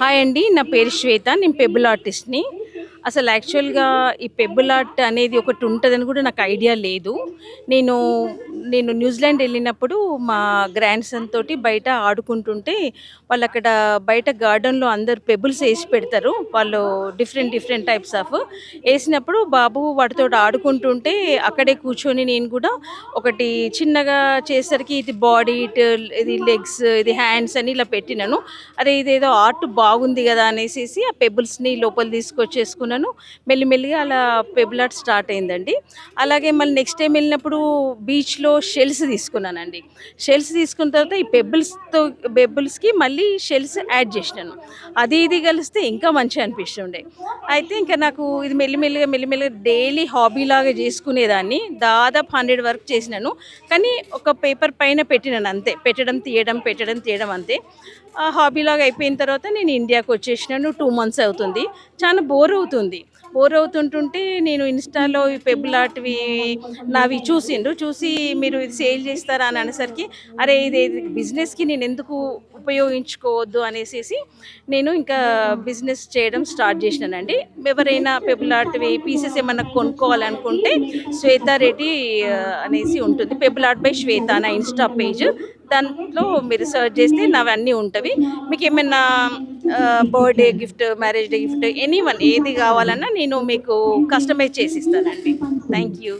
Hi అండి నా పేరు శ్వేత నేను పెబుల్ ఆర్టిస్ట్ని. అసలు యాక్చువల్గా ఈ పెబుల్ ఆర్ట్ అనేది ఒకటి ఉంటుందని కూడా నాకు ఐడియా లేదు. నేను నేను న్యూజిలాండ్ వెళ్ళినప్పుడు మా గ్రాండ్ సన్ తోటి బయట ఆడుకుంటుంటే వాళ్ళు అక్కడ బయట గార్డెన్లో అందరు పెబుల్స్ వేసి పెడతారు. వాళ్ళు డిఫరెంట్ డిఫరెంట్ టైప్స్ ఆఫ్ వేసినప్పుడు బాబు వాటితో ఆడుకుంటుంటే అక్కడే కూర్చొని నేను కూడా ఒకటి చిన్నగా చేసరికి ఇది బాడీ ఇటు ఇది లెగ్స్ ఇది హ్యాండ్స్ అని ఇలా పెట్టినాను. అదే ఇదేదో ఆర్ట్ బాగుంది కదా అనేసి ఆ పెబుల్స్ని లోపల తీసుకొచ్చేసుకున్నాను మెల్లిమెల్లిగా అలా పెబుల్ స్టార్ట్ అయిందండి. అలాగే మళ్ళీ నెక్స్ట్ టైం వెళ్ళినప్పుడు బీచ్లో షెల్స్ తీసుకున్నానండి. షెల్స్ తీసుకున్న తర్వాత ఈ పెబుల్స్తో పెబుల్స్కి మళ్ళీ షెల్స్ యాడ్ చేసినాను. అది ఇది కలిస్తే ఇంకా మంచిగా అనిపిస్తుండే. అయితే ఇంకా నాకు ఇది మెల్లిమెల్లిగా మెల్లిమెల్లిగా డైలీ హాబీ లాగా చేసుకునేదాన్ని. దాదాపు హండ్రెడ్ వర్క్ చేసినాను. కానీ ఒక పేపర్ పైన పెట్టినాను అంతే. పెట్టడం తీయడం పెట్టడం తీయడం అంతే. ఆ హాబీ లాగా అయిపోయిన తర్వాత నేను ఇండియాకి వచ్చేసినాను. టూ మంత్స్ అవుతుంది. చాలా బోర్ అవుతుంది. బోర్ అవుతుంటుంటే నేను ఇన్స్టాలో ఈ పెబుల్ ఆర్ట్వి నావి చూసిండ్రు. చూసి మీరు ఇది సేల్ చేస్తారా అని అనేసరికి అరే ఇది బిజినెస్కి నేను ఎందుకు ఉపయోగించుకోవద్దు అనేసి నేను ఇంకా బిజినెస్ చేయడం స్టార్ట్ చేసినానండి. ఎవరైనా పెబుల్ ఆర్ట్వి పీసెస్ ఏమన్నా కొనుక్కోవాలనుకుంటే శ్వేతారెడ్డి అనేసి ఉంటుంది. పెబుల్ ఆర్ట్ బై శ్వేత నా ఇన్స్టా పేజ్. దాంట్లో మీరు సర్చ్ చేస్తే నావన్నీ ఉంటవి. మీకు ఏమైనా birthday gift marriage day gift any one ఏది కావాలన్నా నేను మీకు కస్టమైజ్ చేసి ఇస్తానండి. Thank you